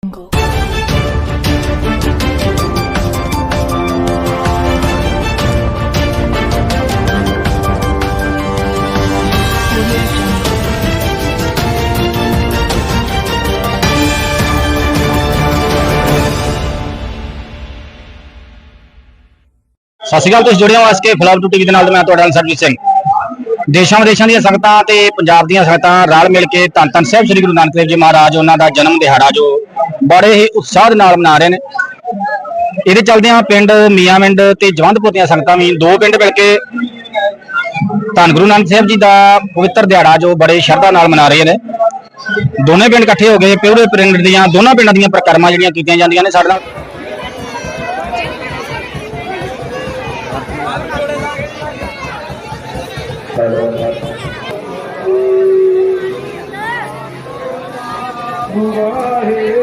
ਸਤਿ ਸ਼੍ਰੀ ਅਕਾਲ, ਤੁਸੀਂ ਜੁੜੇ ਹੋ ਐਸਕੇ ਫਲਵ ਟੂ ਟੀਵੀ ਦੇ ਨਾਲ ਤੇ ਮੈਂ ਤੁਹਾਡਾ ਸਰਜੀਤ ਸਿੰਘ। ਦੇਸ਼ਾਂ ਵਿਦੇਸ਼ਾਂ ਦੀਆਂ ਸੰਗਤਾਂ ਤੇ ਪੰਜਾਬ ਦੀਆਂ ਸੰਗਤਾਂ ਰਲ ਮਿਲ ਕੇ ਧੰਨ ਧੰਨ ਸਾਹਿਬ ਸ੍ਰੀ ਗੁਰੂ ਨਾਨਕ ਦੇਵ ਜੀ ਮਹਾਰਾਜ, ਉਹਨਾਂ ਦਾ ਜਨਮ ਦਿਹਾੜਾ ਜੋ ਬੜੇ ਹੀ ਉਤਸ਼ਾਹ ਦੇ ਨਾਲ ਮਨਾ ਰਹੇ ਨੇ। ਇਹਦੇ ਚਲਦਿਆਂ ਪਿੰਡ ਮੀਆਂਵਿੰਡ ਤੇ ਜਵੰਦਪੁਰ ਦੀਆਂ ਸੰਗਤਾਂ ਵੀ, ਦੋ ਪਿੰਡ ਮਿਲ ਕੇ ਧੰਨ ਗੁਰੂ ਨਾਨਕ ਸਾਹਿਬ ਜੀ ਦਾ ਪਵਿੱਤਰ ਦਿਹਾੜਾ ਜੋ ਬੜੇ ਸ਼ਰਧਾ ਨਾਲ ਮਨਾ ਰਹੇ ਨੇ। ਦੋਨੇ ਪਿੰਡ ਇਕੱਠੇ ਹੋ ਗਏ ਪਿਉਰੇ ਪਿੰਡ ਦੀਆਂ ਦੋਨਾਂ ਪਿੰਡਾਂ ਦੀਆਂ ਪ੍ਰਕਰਮਾਂ ਜਿਹੜੀਆਂ ਕੀਤੀਆਂ ਜਾਂਦੀਆਂ ਨੇ ਸਾਡੇ ਨਾਲ। ਵਾਹਿਗੁਰੂ।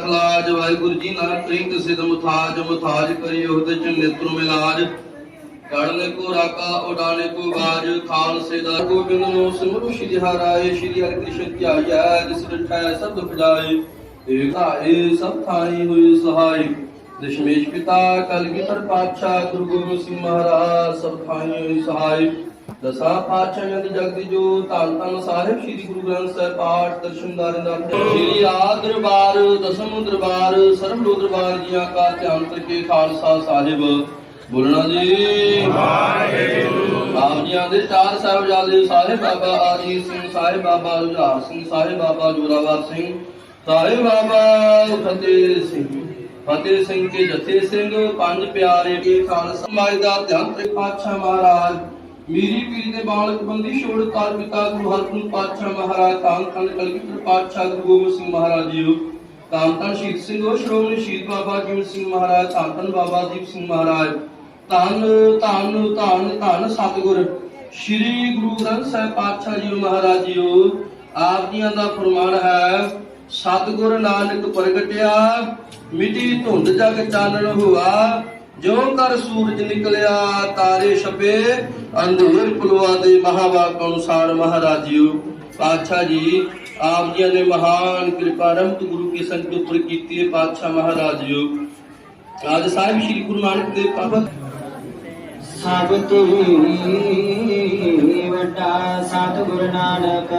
ਪੜਦੇ ਲਾਜ, ਵਾਹਿਗੁਰੂ ਜੀ ਨਾਲ ਤ੍ਰਿੰਕ ਸਿਧ ਮੁਥਾਜ ਮੁਥਾਜ ਕਰੀ ਉਹਦੇ ਚ ਨੇਤਰੋ ਮਿਲਾਜ। ਕੜਨੇ ਕੋ ਰਾਕਾ ਉਡਾਨੇ ਕੋ ਬਾਜ, ਖਾਲਸੇ ਦਾ ਗੋਬਿੰਦ ਨੂੰ ਸਿਮਰੂ ਸ਼੍ਰੀ ਹਰਾਏ ਸ਼੍ਰੀ ਹਰਿ ਕ੍ਰਿਸ਼ਨ ਧਿਆਇਆ, ਜਿਸ ਰਠਾਇ ਸਭ ਦੁਖ ਜਾਏ ਏਕਾਏ ਸਭ ਥਾਈ ਹੋਈ ਸਹਾਈ। ਦਸ਼ਮੇਸ਼ ਪਿਤਾ, ਕਲਗੀਧਰ ਪਾਤਸ਼ਾਹ, ਗੁਰੂ ਗੋਬਿੰਦ ਸਿੰਘ ਮਹਾਰਾਜ, ਸਭ ਥਾਈ ਹੋਏ ਸਹਾਈ। ਦਸਾਂ ਪਾਤਸ਼ਾਹਾਂ ਦੀ ਜੋ ਧੰਨ ਧੰਨ ਸਾਹਿਬ ਸ੍ਰੀ ਗੁਰੂ ਗ੍ਰੰਥ ਸਾਹਿਬ ਪਾਠ ਦਰਸ਼ਨਦਾਰ ਦਾ ਸ੍ਰੀ ਆਦ ਦਰਬਾਰ ਦਸਮ ਦਰਬਾਰ ਸਰਬ ਲੋ ਦਰਬਾਰ ਜੀਆਂ ਕਾ ਧਿਆਨ ਕਰਕੇ ਖਾਲਸਾ ਸਾਹਿਬ। ਬੋਲਣਾ ਜੀ। ਵਾਹਿਗੁਰੂ। ਆਪ ਜੀਆਂ ਦੇ ਚਾਰ ਸਾਹਿਬਜ਼ਾਦੇ ਸਾਹਿਬ ਬਾਬਾ ਆਜੀਤ ਸਿੰਘ ਸਾਹਿਬ ਬਾਬਾ ਜੁਝਾਰ ਸਿੰਘ ਸਾਹਿਬ ਬਾਬਾ ਜੋਰਾਵਰ ਸਿੰਘ ਸਾਹਿਬ ਬਾਬਾ ਫਤਿਹ ਸਿੰਘ। ਫਤਿਹ ਸਿੰਘ ਕੇ ਜਥੇ ਸਿੰਘ ਪੰਜ ਪਿਆਰੇ ਕੇ ਖਾਲਸਾ। ਸਮਾਜ ਦਾ ਧਿਆਨ ਤੇ ਪਾਤਸ਼ਾਹ ਮਹਾਰਾਜ। ਮੀਰੀ ਪੀਰ ਦੇ ਬਾਲਕ ਬੰਦੀ ਛੋੜ ਤਾਰ ਪਿਤਾ ਗੁਰੂ ਹਰਗੋਬਿੰਦ ਪਾਤਸ਼ਾਹ ਮਹਾਰਾਜ, ਤਾਂ ਤਨ ਕਲਗੀਧਰ ਪਾਤਸ਼ਾਹ ਗੁਰੂ ਗੋਬਿੰਦ ਸਿੰਘ ਮਹਾਰਾਜ ਜੀ ਤਾਂ ਤਨ ਸ਼ਹੀਦ ਸਿੰਘ ਉਹ ਸ਼੍ਰੋਮਣੀ ਸ਼ਹੀਦ ਬਾਬਾ ਜੀਵਨ ਸਿੰਘ ਮਹਾਰਾਜ, ਤਾਂ ਤਨ ਬਾਬਾ ਦੀਪ ਸਿੰਘ ਮਹਾਰਾਜ ਧੰਨ ਧੰਨ ਧੰਨ ਧੰਨ ਸਤਿਗੁਰ, ਸ੍ਰੀ ਗੁਰੂ ਗ੍ਰੰਥ ਸਾਹਿਬ ਪਾਤਸ਼ਾਹ ਜੀ ਮਹਾਰਾਜ ਜੀਓ ਆਪ ਜੀਆਂ ਦਾ ਫਰਮਾਨ ਹੈ, ਸਤਿਗੁਰ ਨਾਨਕ ਪ੍ਰਗਟਿਆ, ਮਿਟੀ ਧੁੰਦ ਜਗ ਚਾਨਣ ਹੋਆ ਜੋ ਕਰ ਸੂਰਜ ਨਿਕਲਿਆ, ਤਾਰੇ ਛਪੇ, ਅੰਧੇਰ ਪੁਲਵਾ ਦੇ ਮਹਾਵਾਕ ਅਨੁਸਾਰ ਮਹਾਰਾਜ ਜੀਓ ਪਾਤਸ਼ਾਹ ਜੀ, ਆਪ ਜੀ ਨੇ ਮਹਾਨ ਕਿਰਪਾ ਰਹਿਮਤ ਗੁਰੂ ਕੀ ਸੰਗਤ ਉੱਪਰ ਕੀਤੀ ਹੈ, ਪਾਤਸ਼ਾਹ ਮਹਾਰਾਜ ਜੀਓ ਅੱਜ ਸਾਹਿਬ ਸ੍ਰੀ ਗੁਰੂ ਨਾਨਕ ਦੇਵ ਪਾਵਨ ਸਭ ਤੋਂ ਵੱਡਾ ਸਤਿਗੁਰ ਨਾਨਕ।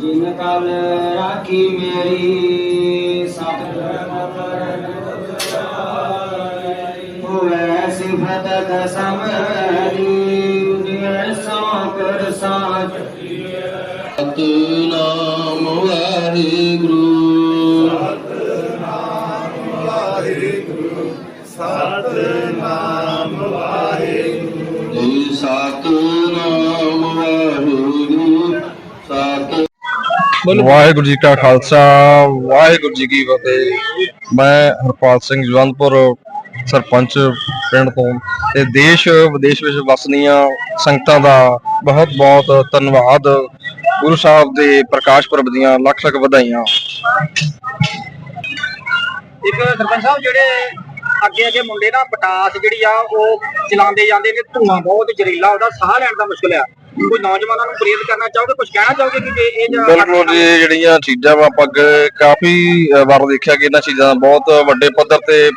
ਜਿਨ ਕਲ ਰਾਖੀ ਮੇਰੀ ਸਿਫਤ ਕਸਮ ਦੀ ਜਿਵੇਂ ਸੋ ਕਰ ਸਾਚ ਸਤਨਾਮ ਵਾਹਿਗੁਰੂ ਸਤਨਾਮ ਸਤਨਾਮ ਵਾਹਿਗੁਰੂ। ਸਤ ਵਾਹਿਗੁਰੂ ਜੀ ਕਾ ਖਾਲਸਾ ਵਾਹਿਗੁਰੂ ਜੀ ਕੀ ਫਤਿਹ। ਮੈਂ ਹਰਪਾਲ ਸਿੰਘ ਜਵੰਦਪੁਰ ਸਰਪੰਚ ਪਿੰਡ ਤੋਂ ਤੇ ਦੇਸ਼, ਵਿਦੇਸ਼ ਵਿੱਚ ਵਸਨੀਆਂ ਸੰਗਤਾਂ ਦਾ ਬਹੁਤ ਬਹੁਤ ਧੰਨਵਾਦ। ਗੁਰੂ ਸਾਹਿਬ ਦੇ ਪ੍ਰਕਾਸ਼ ਪੁਰਬ ਦੀਆਂ ਲੱਖ ਲੱਖ ਵਧਾਈਆਂ। ਇੱਕ ਸਰਪੰਚ ਸਾਹਿਬ, ਜਿਹੜੇ ਅੱਗੇ ਅੱਗੇ ਮੁੰਡੇ ਨਾ ਪਟਾਸ ਜਿਹੜੀ ਆ, ਉਹ ਚਲਾਉਂਦੇ ਜਾਂਦੇ ਨੇ, ਧੂਆਂ ਬਹੁਤ, ਜ਼ਹਿਰੀਲਾ, ਉਹਦਾ ਸਾਹ ਲੈਣ ਦਾ ਮੁਸ਼ਕਲ ਆ। ਕੋਈ ਨੌਜਵਾਨਾਂ ਨੂੰ ਪ੍ਰੇਰਿਤ ਕਰਨਾ ਚਾਹੋਗੇ ਕੁਝ ਕਹਿਣਾ ਚਾਹੋਗੇ ਕਿ ਜੇ ਇਹ ਜਾਂ- ਬਿਲਕੁਲ ਜੀ ਇਹ ਜਿਹੜੀਆਂ ਚੀਜ਼ਾਂ ਵਾ ਆਪਾਂ ਅੱਗੇ ਕਾਫੀ ਅ, ਵਾਰ ਦੇਖਿਆ ਕਿ ਇਹਨਾਂ ਚੀਜ਼ਾਂ ਦਾ ਬਹੁਤ ਵੱਡੇ ਪੱਧਰ ਤੇ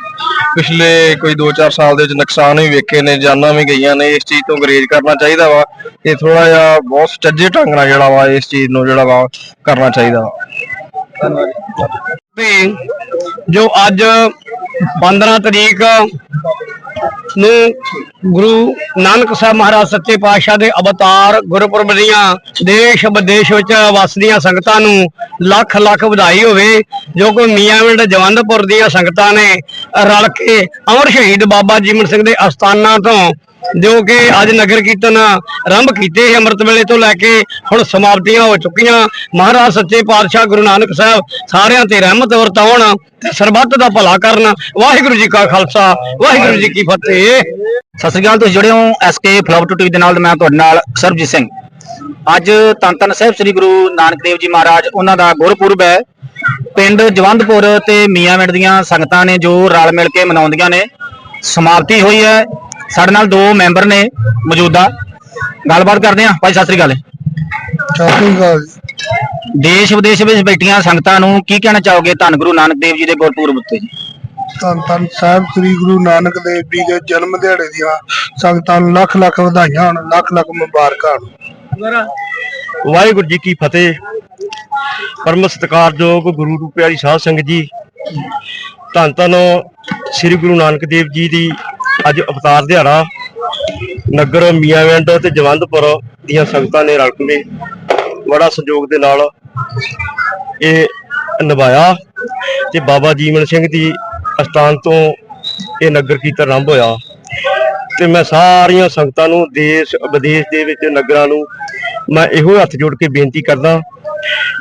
ਪਿਛਲੇ ਕੋਈ 2-4 ਸਾਲ ਦੇ ਵਿੱਚ ਨੁਕਸਾਨ ਵੀ ਵੇਖੇ ਨੇ ਜਾਨਾਂ ਵੀ ਗਈਆਂ ਨੇ ਇਸ ਚੀਜ਼ ਤੋਂ ਗਰੇਜ ਕਰਨਾ ਚਾਹੀਦਾ ਵਾ। ਇਹ ਥੋੜਾ ਜਿਹਾ ਬਹੁਤ ਸੁਚੱਜੇ ਢੰਗ ਨਾਲ ਜਿਹੜਾ ਵਾ ਇਸ ਚੀਜ਼ ਨੂੰ ਜਿਹੜਾ ਵਾ ਕਰਨਾ ਚਾਹੀਦਾ ਵਾ। ਵੀ ਜੋ ਅੱਜ 15 ਤਰੀਕ ਨੂੰ ਗੁਰੂ ਨਾਨਕ ਸਾਹਿਬ ਮਹਾਰਾਜ ਸੱਚੇ ਪਾਤਸ਼ਾਹ ਦੇ ਅਵਤਾਰ ਗੁਰਪੁਰਬ ਦੀਆਂ ਦੇਸ਼ ਵਿਦੇਸ਼ ਵਿੱਚ ਵਸਦੀਆਂ ਸੰਗਤਾਂ ਨੂੰ ਲੱਖ ਲੱਖ ਵਧਾਈ ਹੋਵੇ, ਜੋ ਕਿ ਮੀਆਂਵਿੰਡ ਜਵੰਦਪੁਰ ਦੀਆਂ ਸੰਗਤਾਂ ਨੇ ਰਲ ਕੇ ਅਮਰ ਸ਼ਹੀਦ ਬਾਬਾ ਜੀਵਨ ਸਿੰਘ ਦੇ ਅਸਥਾਨਾਂ ਤੋਂ ਜੋ ਕਿ ਅੱਜ ਨਗਰ ਕੀਰਤਨ ਆਰੰਭ ਕੀਤੇ ਅੰਮ੍ਰਿਤ ਵੇਲੇ ਤੋਂ ਲੈ ਕੇ ਹੁਣ ਸਮਾਪਤੀਆਂ ਹੋ ਚੁੱਕੀਆਂ। ਮਹਾਰਾਜ ਸੱਚੇ ਪਾਤਸ਼ਾਹ ਗੁਰੂ ਨਾਨਕ ਸਾਹਿਬ ਸਾਰਿਆਂ ਤੇ ਰਹਿਮਤ ਵਰਤਾਉਣ ਤੇ ਸਰਬੱਤ ਦਾ ਭਲਾ ਕਰਨ। ਵਾਹਿਗੁਰੂ ਜੀ ਕਾ ਖਾਲਸਾ, ਵਾਹਿਗੁਰੂ ਜੀ ਕੀ ਫਤਿਹ। ਸਤਿ ਸ੍ਰੀ ਅਕਾਲ, ਤੁਸੀਂ ਜੁੜੇ ਹੋ ਐਸਕੇ ਫਲਵ ਟੂ ਟੀਵੀ ਦੇ ਨਾਲ, ਮੈਂ ਤੁਹਾਡੇ ਨਾਲ ਸਰਬਜੀਤ ਸਿੰਘ। ਅੱਜ ਧੰਨ ਧੰਨ ਸਾਹਿਬ ਸ੍ਰੀ ਗੁਰੂ ਨਾਨਕ ਦੇਵ ਜੀ ਮਹਾਰਾਜ, ਉਹਨਾਂ ਦਾ ਗੁਰਪੁਰਬ ਹੈ। ਪਿੰਡ ਜਵੰਦਪੁਰ ਤੇ ਮੀਆਂਵਿੰਡ ਦੀਆਂ ਸੰਗਤਾਂ ਨੇ ਜੋ ਰਲ ਮਿਲ ਕੇ ਮਨਾਉਂਦੀਆਂ ਨੇ। ਸਮਾਪਤੀ ਹੋਈ ਹੈ। ਸਾਡੇ ਨਾਲ ਦੋ ਮੈਂਬਰ ਨੇ ਮੌਜੂਦਾ। ਗੱਲਬਾਤ ਕਰਦੇ ਹਾਂ। ਭਾਈ ਸਤਿ ਸ੍ਰੀ ਅਕਾਲ। ਦੇਸ਼ ਵਿਦੇਸ਼ ਵਿੱਚ ਬੈਠੀਆਂ ਸੰਗਤਾਂ ਨੂੰ ਕੀ ਕਹਿਣਾ ਚਾਹੋਗੇ? ਧੰਨ ਗੁਰੂ ਨਾਨਕ ਦੇਵ ਜੀ ਦੇ ਗੁਰਪੁਰਬ ਉੱਤੇ ਜੀ। ਧੰਨ ਧੰਨ ਸਾਹਿਬ ਸ੍ਰੀ ਗੁਰੂ ਨਾਨਕ ਦੇਵ ਜੀ ਦੇ ਜਨਮ ਦਿਹਾੜੇ ਦੀਆਂ ਸੰਗਤਾਂ ਨੂੰ ਲੱਖ ਲੱਖ ਵਧਾਈਆਂ ਹੋਣ ਲੱਖ ਲੱਖ ਮੁਬਾਰਕਾਂ ਵਾਹਿਗੁਰੂ ਜੀ ਕੀ ਫਤਿਹ। ਪਰਮ ਸਤਿਕਾਰਯੋਗ ਗੁਰੂ ਰੂਪ ਪਿਆਰੀ ਸਾਧ ਸੰਗਤ ਜੀ। ਧੰਨ ਧੰਨ ਸ੍ਰੀ ਗੁਰੂ ਨਾਨਕ ਦੇਵ ਜੀ ਦੀ ਅੱਜ ਅਵਤਾਰ ਦਿਹਾੜਾ ਨਗਰ ਮੀਆਂਵਿੰਡ ਤੇ ਜਵੰਦਪੁਰ ਦੀਆਂ ਸੰਗਤਾਂ ਨੇ ਰਲ ਕੇ ਬੜਾ ਸਹਿਯੋਗ ਦੇ ਨਾਲ ਇਹ ਨਿਭਾਇਆ ਤੇ ਬਾਬਾ ਜੀਵਨ ਸਿੰਘ ਦੀ ਅਸਥਾਨ ਤੋਂ ਇਹ ਨਗਰ ਕੀਰਤਨ ਆਰੰਭ ਹੋਇਆ। ਤੇ ਮੈਂ ਸਾਰੀਆਂ ਸੰਗਤਾਂ ਨੂੰ ਦੇਸ਼, ਵਿਦੇਸ਼ ਦੇ ਵਿੱਚ ਨਗਰਾਂ ਨੂੰ ਮੈਂ ਇਹੋ ਹੱਥ ਜੋੜ ਕੇ ਬੇਨਤੀ ਕਰਦਾ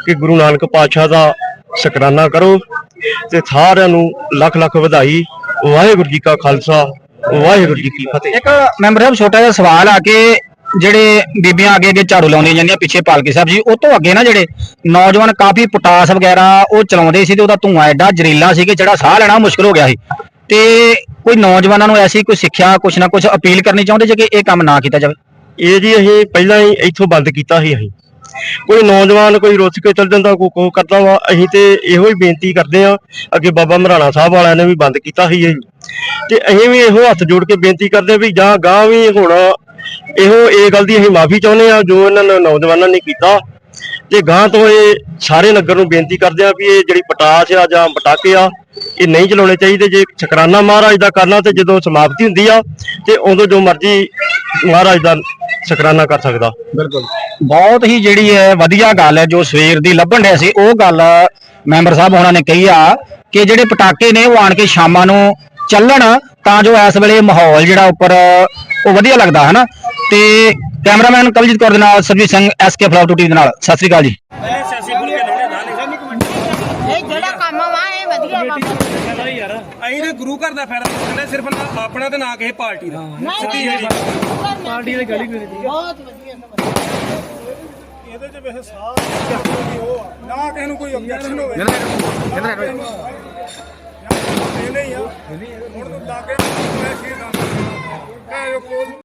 ਕਿ ਗੁਰੂ ਨਾਨਕ ਪਾਤਸ਼ਾਹ ਦਾ ਸ਼ੁਕਰਾਨਾ ਕਰੋ ਤੇ ਸਾਰਿਆਂ ਨੂੰ ਲੱਖ ਲੱਖ ਵਧਾਈ। ਵਾਹਿਗੁਰੂ ਜੀ ਕਾ ਖਾਲਸਾ ਵਾਹਿਗੁਰੂ ਜੀ ਕੀ ਫਤਿਹ। ਇੱਕ ਮੈਂਬਰ ਸਾਹਿਬ, ਛੋਟਾ ਜਿਹਾ ਸਵਾਲ ਆ ਕਿ ਜਿਹੜੇ ਬੀਬੀਆਂ ਅੱਗੇ ਅੱਗੇ ਝਾੜੂ ਲਾਉਂਦੀਆਂ ਜਾਂਦੀਆਂ ਪਿੱਛੇ ਪਾਲਕੀ ਸਾਹਿਬ ਜੀ, ਉਹ ਤੋਂ ਅੱਗੇ ਨਾ ਜਿਹੜੇ ਨੌਜਵਾਨ ਕਾਫੀ ਪੋਟਾਸ ਵਗੈਰਾ ਉਹ ਚਲਾਉਂਦੇ ਸੀ ਤੇ ਉਹਦਾ ਧੂੰਆਂ ਐਡਾ ਜ਼ਰੀਲਾ ਸੀ ਕਿ ਜਿਹੜਾ ਸਾਹ ਲੈਣਾ ਮੁਸ਼ਕਲ ਹੋ ਗਿਆ ਸੀ। ਤੇ ਕੋਈ ਨੌਜਵਾਨਾਂ ਨੂੰ ਐਸੀ ਕੋਈ ਸਿੱਖਿਆ, ਕੁਛ ਨਾ ਕੁਛ ਅਪੀਲ ਕਰਨੀ ਚਾਹੁੰਦੇ ਜੇ ਕਿ ਇਹ ਕੰਮ ਨਾ ਕੀਤਾ ਜਾਵੇ? ਇਹ ਜੀ ਅਸੀਂ ਪਹਿਲਾਂ ਹੀ ਇੱਥੋਂ ਬੰਦ ਕੀਤਾ ਸੀ ਅਸੀਂ। ਕੋਈ ਨੌਜਵਾਨ ਕੋਈ ਰੁੱਸ ਕੇ ਚੱਲ ਜਾਂਦਾ, ਕੋਈ ਕੋ ਕਰਦਾ ਵਾ, ਅਸੀਂ ਤੇ ਇਹੋ ਹੀ ਬੇਨਤੀ ਕਰਦੇ ਆ ਅੱਗੇ ਬਾਬਾ ਮਹਾਰਾਣਾ ਸਾਹਿਬ ਵਾਲਿਆਂ ਨੇ ਵੀ ਬੰਦ ਕੀਤਾ ਸੀ ਇਹ। ਤੇ ਅਸੀਂ ਵੀ ਇਹੋ ਹੱਥ ਜੋੜ ਕੇ ਬੇਨਤੀ ਕਰਦੇ ਵੀ ਜਾਂ ਗਾਂ ਵੀ ਹੁਣ ਇਹੋ, ਇਹ ਗੱਲ ਦੀ ਅਸੀਂ ਮਾਫੀ ਚਾਹੁੰਦੇ ਆ ਜੋ ਇਹਨਾਂ ਨੇ ਨੌਜਵਾਨਾਂ ਨੇ ਕੀਤਾ। ਤੇ ਗਾਂ ਤੋਂ ਇਹ ਸਾਰੇ ਨਗਰ ਨੂੰ ਬੇਨਤੀ ਕਰਦੇ ਆ ਵੀ ਇਹ ਜਿਹੜੀ ਪਟਾਸ਼ ਆ ਜਾਂ ਪਟਾਕੇ ਆ, ਇਹ ਨਹੀਂ ਚਲਾਉਣੇ ਚਾਹੀਦੇ। ਜੇ ਸ਼ੁਕਰਾਨਾ ਮਹਾਰਾਜ ਦਾ ਕਰਨਾ ਤੇ ਜਦੋਂ ਸਮਾਪਤੀ ਹੁੰਦੀ ਆ, ਤੇ ਉਦੋਂ ਜੋ ਮਰਜ਼ੀ ਮਹਾਰਾਜ ਦਾ ਸ਼ੁਕਰਾਨਾ ਕਰ ਸਕਦਾ। ਬਹੁਤ ਹੀ ਜਿਹੜੀ ਹੈ ਵਧੀਆ ਗੱਲ ਹੈ ਜੋ ਸਵੇਰ ਦੀ ਲੱਭਣ ਡਿਆ ਸੀ ਉਹ ਗੱਲ ਮੈਂਬਰ ਸਾਹਿਬ ਹੋਣਾ ਨੇ ਕਹੀ ਆ ਕਿ ਜਿਹੜੇ ਪਟਾਕੇ ਨੇ ਉਹ ਆਣ ਕੇ ਸ਼ਾਮਾਂ ਨੂੰ ਚੱਲਣ ਤਾਂ ਜੋ ਇਸ ਵੇਲੇ ਮਾਹੌਲ ਜਿਹੜਾ ਉੱਪਰ ਉਹ ਵਧੀਆ ਲੱਗਦਾ ਹੈ ਨਾ ਤੇ ਕੈਮਰਾਮੈਨ ਕਲਜੀਤ ਕੌਰ ਦੇ ਨਾਲ ਸਰਜੀਤ ਸਿੰਘ ਐਸਕੇ ਫਲਾਉ ਟੂਟੀ ਦੇ ਨਾਲ। ਸਤਿ ਸ੍ਰੀ ਅਕਾਲ ਜੀ ਇਹ ਜਿਹੜਾ ਕੰਮ ਵਾ ਇਹ ਵਧੀਆ ਵਾ ਅਸੀਂ ਤੇ ਗੁਰੂ ਘਰ ਦਾ ਫਾਇਦਾ ਚੁੱਕਦੇ ਸਿਰਫ ਨਾ ਆਪਣਾ ਤੇ ਨਾ ਕਿਸੇ ਪਾਰਟੀ ਦਾ। ਸਿੱਧੀ ਨਹੀਂ ਜਿਹੜੀ ਪਾਰਟੀ ਦੀ ਗਲੀ ਬਹੁਤ ਵਧੀਆ ਇਹਦੇ ਚ ਵੈਸੇ ਸਾਹ ਉਹ ਆ। ਨਾ ਕਿਸੇ ਨੂੰ ਕੋਈ ਆਬਜੈਕਸ਼ਨ ਹੋਵੇ। ਇਹ ਨਹੀਂ ਆ। ਹੁਣ ਤੂੰ ਲਾਗੇ ਮੈਂ ਕੀ ਦੱਸ